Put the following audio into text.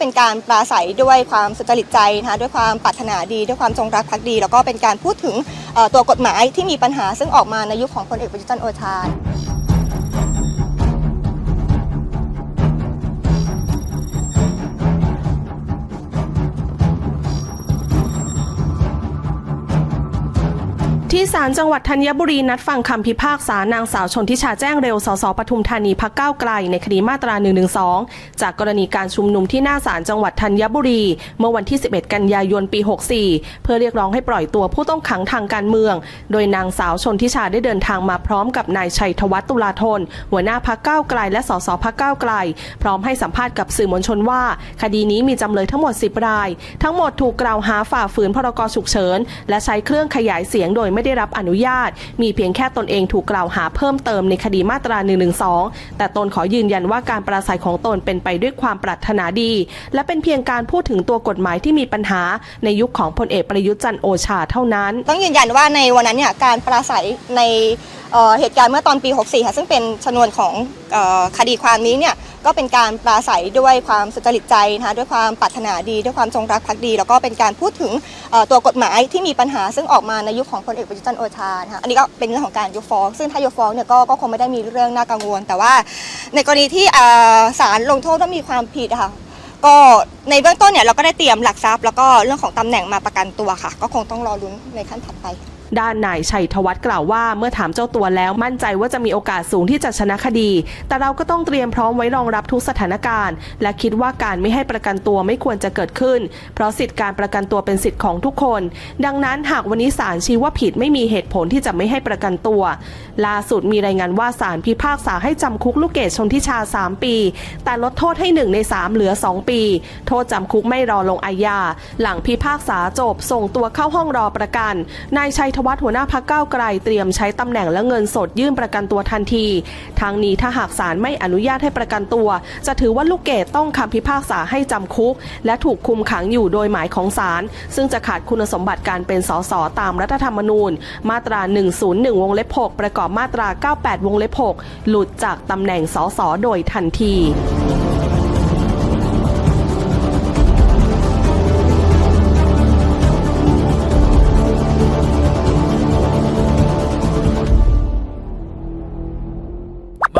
เป็นการปราศัยด้วยความสุจริตใจนะคะด้วยความปรารถนาดี ด้วยความจงรักภักดี แล้วก็เป็นการพูดถึงตัวกฎหมายที่มีปัญหาซึ่งออกมาในยุคของพลเอกประยุทธ์จันทร์โอชา ที่ศาลจังหวัดธัญบุรีนัดฟังคำพิพากษานางสาวชนทิชาแจ้งเร็ว สสปทุมธานีพักก้าวไกล ในคดีมาตรา 112 จากกรณีการชุมนุมที่หน้าศาลจังหวัดธัญบุรี เมื่อวันที่ 11 กันยายนปี 64 เพื่อเรียกร้องให้ปล่อยตัวผู้ต้องขังทางการเมือง โดยนางสาวชนทิชาได้เดินทางมาพร้อมกับนายชัยธวัฒน์ตุลาธน หัวหน้าพักก้าวไกล และสสพักก้าวไกล พร้อมให้สัมภาษณ์กับสื่อมวลชนว่า คดีนี้มีจำเลยทั้งหมด 10 ราย ทั้งหมดถูกกล่าวหาฝ่าฝืนพรกฉุกเฉินและใช้เครื่องขยายเสียงโดยไม่ได้รับอนุญาต มีเพียงแค่ตนเองถูกกล่าวหาเพิ่มเติมในคดีมาตรา112แต่ตนขอยืนยันว่าการปราศัยของตนเป็นไปด้วยความปรารถนาดี และเป็นเพียงการพูดถึงตัวกฎหมายที่มีปัญหาในยุคของพลเอกประยุทธ์จันโอชาเท่านั้น ต้องยืนยันว่าในวันนั้นเนี่ยการปราศัยในเเหตุการณ์เมื่อตอนปี 64ค่ะซึ่งเป็นชนวนของอคดีความนี้เนี่ย ก็เป็นการปราศัยด้วยความสุจริตใจนะคะด้วยความปรารถนาดี ด้วยความจงรักภักดี แล้วก็เป็นการพูดถึงตัวกฎหมายที่มีปัญหาซึ่งออกมาในยุคของพลเอกประยุทธ์จันทร์โอชานะคะอันนี้ก็เป็นเรื่องของการยกฟ้อง ซึ่งถ้ายกฟ้องเนี่ยก็คงไม่ได้มีเรื่องน่ากังวล แต่ว่าในกรณีที่ศาลลงโทษว่ามีความผิดค่ะก็ในเบื้องต้นเนี่ยเราก็ได้เตรียมหลักทรัพย์ แล้วก็เรื่องของตำแหน่งมาประกันตัวค่ะ ก็คงต้องรอลุ้นในขั้นถัดไป ด้านนายชัยธวัฒน์กล่าวว่า เมื่อถามเจ้าตัวแล้วมั่นใจว่าจะมีโอกาสสูงที่จะชนะคดี แต่เราก็ต้องเตรียมพร้อมไว้รองรับทุกสถานการณ์ และคิดว่าการไม่ให้ประกันตัวไม่ควรจะเกิดขึ้น เพราะสิทธิการประกันตัวเป็นสิทธิ์ของทุกคน ดังนั้นหากวันนี้ศาลชี้ว่าผิดไม่มีเหตุผลที่จะไม่ให้ประกันตัว ล่าสุดมีรายงานว่าศาลพิพากษาให้จำคุกลูกเกดชนทิชา 3 ปี แต่ลดโทษให้ 1 ใน 3 เหลือ 2 ปี โทษจำคุกไม่รอลงอาญาหลังพิพากษาจบส่งตัวเข้าห้องรอประกันนายชัยธวัฒน์หัวหน้าพักก้าไกลเตรียมใช้ตำแหน่งและเงินสดยื่นประกันตัวทันที ทางนี้ถ้าหากศาลไม่อนุญาตให้ประกันตัว จะถือว่าลูกเกดต้องคำพิพากษาให้จำคุก และถูกคุมขังอยู่โดยหมายของศาลซึ่งจะขาดคุณสมบัติการเป็นสสตามรัฐธรรมนูญ มาตรา 101 วงเล็บ 6 ประกอบมาตรา 98 วงเล็บ 6 หลุดจากตำแหน่งสสโดยทันที